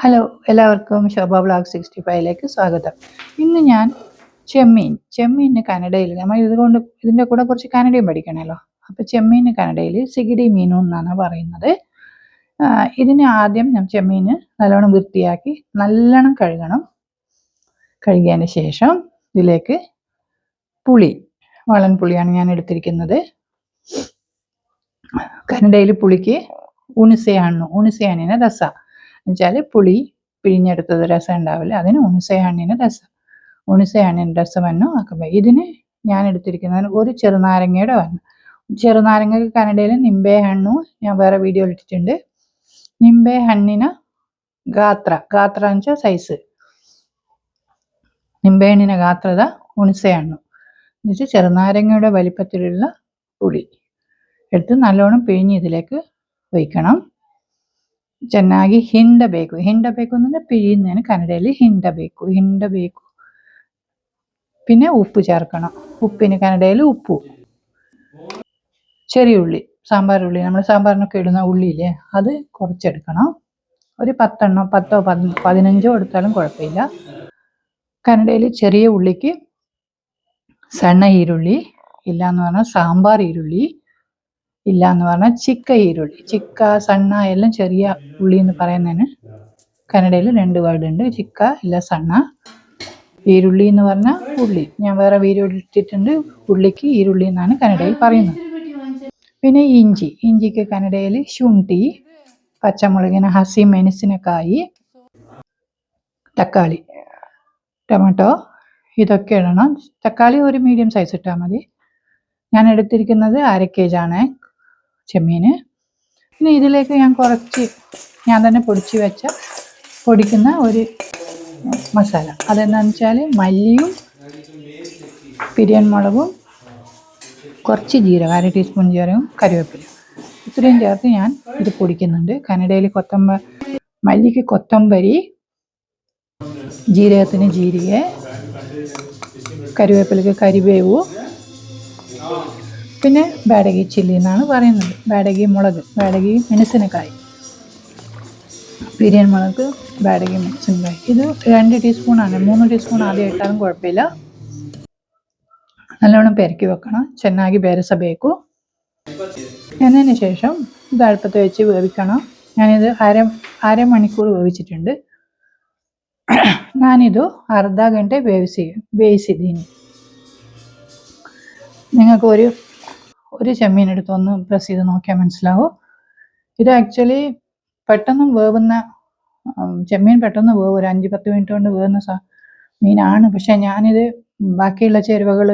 Hello എല്ലാവർക്കും ശോഭ blog sixty ഫൈവിലേക്ക് സ്വാഗതം. ഇന്ന് ഞാൻ ചെമ്മീൻ ചെമ്മീന് കാനഡയിൽ നമ്മൾ ഇതുകൊണ്ട് ഇതിന്റെ കൂടെ കുറച്ച് കനഡയും പഠിക്കണമല്ലോ. അപ്പോൾ ചെമ്മീന് കാനഡയിൽ സിഗിഡി മീനു എന്നാണ് പറയുന്നത്. ഇതിന് ആദ്യം ഞാൻ ചെമ്മീന് നല്ലോണം വൃത്തിയാക്കി നല്ലോണം കഴുകണം. കഴുകിയതിന് ശേഷം ഇതിലേക്ക് പുളി വളൻ പുളിയാണ് ഞാൻ എടുത്തിരിക്കുന്നത്. കാനഡയിൽ പുളിക്ക് ഉണിസയാണ് ഉണിസെയാണിന് രസ. എന്നുവെച്ചാൽ പുളി പിഴിഞ്ഞെടുത്തത് രസം ഉണ്ടാവില്ല. അതിന് ഉണുസൈ രസം. ഉണുസൈ രസം വന്നു. ആക്കുമ്പോൾ ഇതിന് ഞാൻ എടുത്തിരിക്കുന്നതിന് ഒരു ചെറുനാരങ്ങയുടെ വന്നു. ചെറുനാരങ്ങക്ക് കനഡയിൽ നിംബേ ഹണ്ണു ഞാൻ വേറെ വീഡിയോ ഇട്ടിട്ടുണ്ട്. നിംബേ ഹണ്ണിന് ഗാത്ര. ഗാത്ര എന്ന് വെച്ചാൽ സൈസ് നിംബേ ഹണ്ണിന് ഗാത്രത ഉണുസൈ എന്നുവെച്ചാൽ ചെറുനാരങ്ങയുടെ വലിപ്പത്തിലുള്ള പുളി. എടുത്ത് നല്ലോണം പിഴിഞ്ഞ് ഇതിലേക്ക് വയ്ക്കണം ಚೆನ್ನಾಗಿ ಹಿಂಡಬೇಕು ಹಿಂಡಬೇಕು ಅಂದರೆ പിഴിയുന്നതിന് കന്നഡയിൽ ಹಿಂಡಬೇಕು ಹಿಂಡಬೇಕು പിന്നെ ഉപ്പ് ചേർക്കണം ഉപ്പിന് കന്നഡയിൽ ഉപ്പു ചെറിയ ഉള്ളി സാമ്പാർ ഉള്ളി നമ്മൾ സാമ്പാറിനൊക്കെ ഇടുന്ന ഉള്ളിയില്ലേ അത് കുറച്ചെടുക്കണം ഒരു പത്തെണ്ണോ പത്തോ പതി- പതിനഞ്ചോ എടുത്താലും കുഴപ്പമില്ല കന്നഡയിൽ ചെറിയ ഉള്ളിക്ക് സണ്ണ ഈരുള്ളി ഇല്ല എന്ന് പറഞ്ഞാൽ സാമ്പാർ ഈരുള്ളി ഇല്ല എന്ന് പറഞ്ഞാൽ ചിക്ക ഈരുളി ചിക്ക സണ്ണ എല്ലാം ചെറിയ ഉള്ളി എന്ന് പറയുന്നതിന് കന്നഡയിൽ രണ്ട് വേർഡ് ഉണ്ട്. ചിക്ക ഇല്ല സണ്ണ. ഈരുള്ളി എന്ന് പറഞ്ഞാൽ ഉള്ളി. ഞാൻ വേറെ വീഡിയോ ഇട്ടിട്ടുണ്ട്. ഉള്ളിക്ക് ഈരുള്ളി എന്നാണ് കന്നഡയിൽ പറയുന്നത്. പിന്നെ ഇഞ്ചി. ഇഞ്ചിക്ക് കന്നഡയിൽ ശുണ്ടി പച്ചമുളകിന് ഹസി മെനസിനക്കായി തക്കാളി ടൊമാറ്റോ ഇതൊക്കെ ഇടണം. തക്കാളി ഒരു മീഡിയം സൈസ് ഇട്ടാൽ മതി. ഞാൻ എടുത്തിരിക്കുന്നത് അര കേജാണ് ചെമ്മീൻ പിന്നെ ഇതിലേക്ക് ഞാൻ കുറച്ച് ഞാൻ തന്നെ പൊടിച്ച് വെച്ച പൊടിക്കുന്ന ഒരു മസാല. അതെന്താണെന്ന് വെച്ചാൽ മല്ലിയും പിരിയൻ മുളകും കുറച്ച് ജീരകം അര ടീസ്പൂൺ ജീരകം കറിവേപ്പില. ഇത്രയും ചേർത്ത് ഞാൻ ഇത് പൊടിക്കുന്നുണ്ട്. കനഡയിൽ കൊത്തമ്പ മല്ലിക്ക് കൊത്തമ്പരി ജീരകത്തിന് ജീരിക കറിവേപ്പിലക്ക് കരിവേവു പിന്നെ ബാഡഗി ചില്ലി എന്നാണ് പറയുന്നത് ബാഡഗി മുളക് ബാഡഗി മെണസിനക്കായി പിരിയൻ മുളക് ബാഡഗി മെണസിനക്കായി ഇത് രണ്ട് ടീസ്പൂണാണ് മൂന്ന് ടീസ്പൂൺ ആദ്യം ഇട്ടാലും കുഴപ്പമില്ല നല്ലോണം പെരക്കി വെക്കണം ಚೆನ್ನಾಗಿ ಬೆರೆಸಬೇಕು എന്നതിന് ശേഷം ഇത് അടുപ്പത്ത് വെച്ച് വേവിക്കണം ഞാനിത് അര അരമണിക്കൂർ വേവിച്ചിട്ടുണ്ട് ഞാനിത് അർദ്ധ ಗಂಟೆ ಬೇಯಿಸಿ ಬೇಯಿಸಿದ್ದೀನಿ നിങ്ങൾക്ക് ഒരു ചെമ്മീൻ എടുത്ത് ഒന്ന് പ്രസ് ചെയ്ത് നോക്കിയാൽ മനസ്സിലാവും? ഇത് ആക്ച്വലി പെട്ടെന്ന് വേവുന്ന ചെമ്മീൻ പെട്ടെന്ന് വേവ് ഒരു അഞ്ച് പത്ത് മിനിറ്റ് കൊണ്ട് വേവുന്ന മീനാണ്. പക്ഷെ ഞാനിത് ബാക്കിയുള്ള ചേരുവകൾ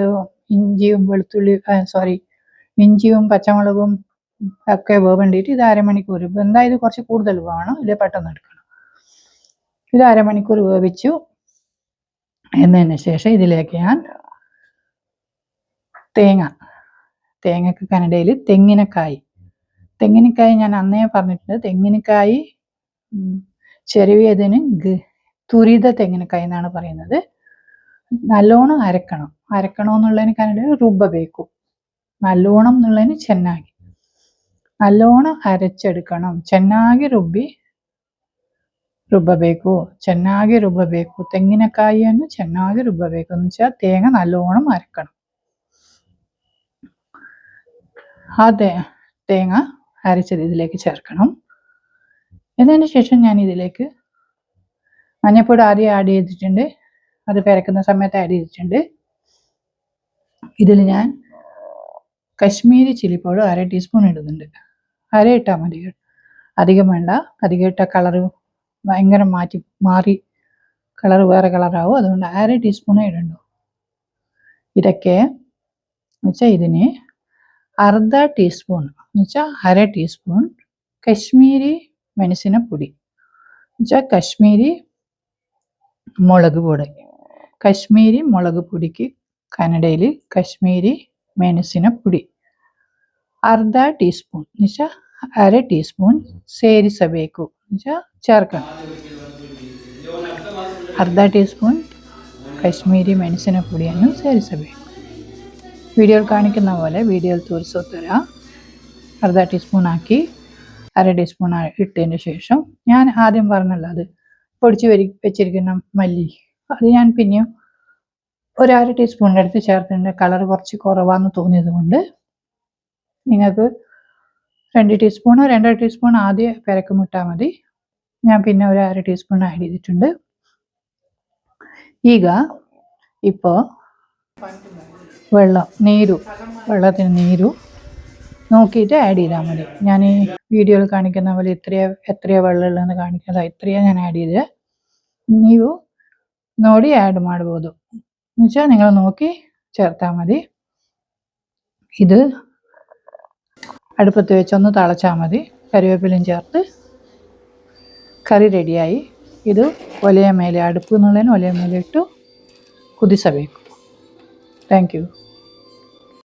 ഇഞ്ചിയും വെളുത്തുള്ളി സോറി ഇഞ്ചിയും പച്ചമുളകും ഒക്കെ വേവേണ്ടിയിട്ട് ഇത് അരമണിക്കൂർ. ഇപ്പം എന്തായാലും ഇത് കുറച്ച് കൂടുതൽ വേണം. ഇത് പെട്ടെന്ന് എടുക്കണം. ഇത് അരമണിക്കൂർ വേവിച്ചു. എന്നതിന് ശേഷം ഇതിലേക്ക് ഞാൻ തേങ്ങ തേങ്ങക്ക് കനഡയിൽ തെങ്ങിനക്കായ്. തെങ്ങിനക്കായ് ഞാൻ അന്നേ പറഞ്ഞിട്ടുണ്ട്. തെങ്ങിനക്കായ് ചെരുവിയതിന് തുരിത തെങ്ങിനക്കായ് എന്നാണ് പറയുന്നത്. നല്ലോണം അരക്കണം. അരക്കണം എന്നുള്ളതിന് കനഡയിൽ റുബ ബേക്കും. നല്ലോണം എന്നുള്ളതിന് ചെന്നാകി നല്ലോണം അരച്ചെടുക്കണം. ಚೆನ್ನಾಗಿ ರುಬ್ಬಿ ರುಬ್ಬಬೇಕು ಚೆನ್ನಾಗಿ ರುಬ್ಬಬೇಕು ತೆಂಗಿನಕಾಯಿಯನ್ನು ಚೆನ್ನಾಗಿ ರುಬ್ಬಬೇಕು എന്ന് വെച്ചാൽ തേങ്ങ നല്ലോണം അരക്കണം. ആ തേങ്ങ അരച്ചത് ഇതിലേക്ക് ചേർക്കണം. എന്നതിന് ശേഷം ഞാൻ ഇതിലേക്ക് മഞ്ഞപ്പൊടി ആദ്യം ആഡ് ചെയ്തിട്ടുണ്ട്. അത് പെരക്കുന്ന സമയത്ത് ആഡ് ചെയ്തിട്ടുണ്ട്. ഇതിൽ ഞാൻ കശ്മീരി ചില്ലി പൗഡർ അര ടീസ്പൂൺ ഇടുന്നുണ്ട്. അര ഇട്ടാൽ മതി അധികം വേണ്ട. അധികം ഇട്ടാൽ കളറ് ഭയങ്കര മാറ്റി മാറി കളർ വേറെ കളറാവും അതുകൊണ്ട് അര ടീസ്പൂണേ ഇടണ്ടു? ഇതൊക്കെ വെച്ചാൽ ഇതിന് അർദ്ധ ടീസ്പൂൺ എന്നുവെച്ചാൽ അര ടീസ്പൂൺ കശ്മീരി മെണസിനപ്പൊടി എന്നുവെച്ചാൽ കശ്മീരി മുളക് പൊടി കശ്മീരി മുളക് പൊടിക്ക് കന്നഡയിൽ കശ്മീരി ಮೆಣಸಿನಪುಡಿ ಅರ್ಧ ಟೀ ಸ್ಪೂನ್ ನಿಜ ಅರ ಟೀ ಸ್ಪೂನ್ ಸೇರಿಸಬೇಕು ನಿಜ ചേർക്കണം ಅರ್ಧ ಟೀ ಸ್ಪೂನ್ ಕಾಶ್ಮೀರಿ ಮೆಣಸಿನ ಪುಡಿಯನ್ನು വീഡിയോയിൽ കാണിക്കുന്ന പോലെ വീഡിയോയിൽ തൂർസോത്തര അർദ്ധ ടീസ്പൂൺ ആക്കി അര ടീസ്പൂൺ ഇട്ടതിന് ശേഷം ഞാൻ ആദ്യം പറഞ്ഞല്ലോ അത് പൊടിച്ച് വരി വെച്ചിരിക്കുന്ന മല്ലി. അത് ഞാൻ പിന്നെയും ഒരു അര ടീസ്പൂണിന്റെ അടുത്ത് ചേർത്തിട്ടുണ്ട്. കളർ കുറച്ച് കുറവാന്ന് തോന്നിയത് കൊണ്ട് നിങ്ങൾക്ക് രണ്ട് ടീസ്പൂണോ രണ്ടര ടീസ്പൂൺ ആദ്യം പെരക്ക് മുട്ടാൽ മതി. ഞാൻ പിന്നെ ഒരു അര ടീസ്പൂൺ ആഡ് ചെയ്തിട്ടുണ്ട്. ಈಗ ഇപ്പോൾ വെള്ളം നീരു വെള്ളത്തിന് നീരു നോക്കിയിട്ട് ആഡ് ചെയ്താൽ മതി. ഞാൻ ഈ വീഡിയോയിൽ കാണിക്കുന്ന പോലെ ഇത്രയോ എത്രയോ വെള്ളമുള്ളതെന്ന് കാണിക്കുന്നത് ഇത്രയോ ഞാൻ ആഡ് ചെയ്തത്. നീവു നോടി ആഡ് ಮಾಡ್ಬೋದು എന്നുവെച്ചാൽ നിങ്ങൾ നോക്കി ചേർത്താൽ മതി. ഇത് അടുപ്പത്ത് വെച്ചൊന്ന് തളച്ചാൽ മതി. കറിവേപ്പിലും ചേർത്ത് കറി റെഡിയായി ഇത് ഒലയ മേലെ അടുപ്പ് എന്നുള്ളതിന് ഒലയ മേലെ ഇട്ടു കുതിസ Thank you.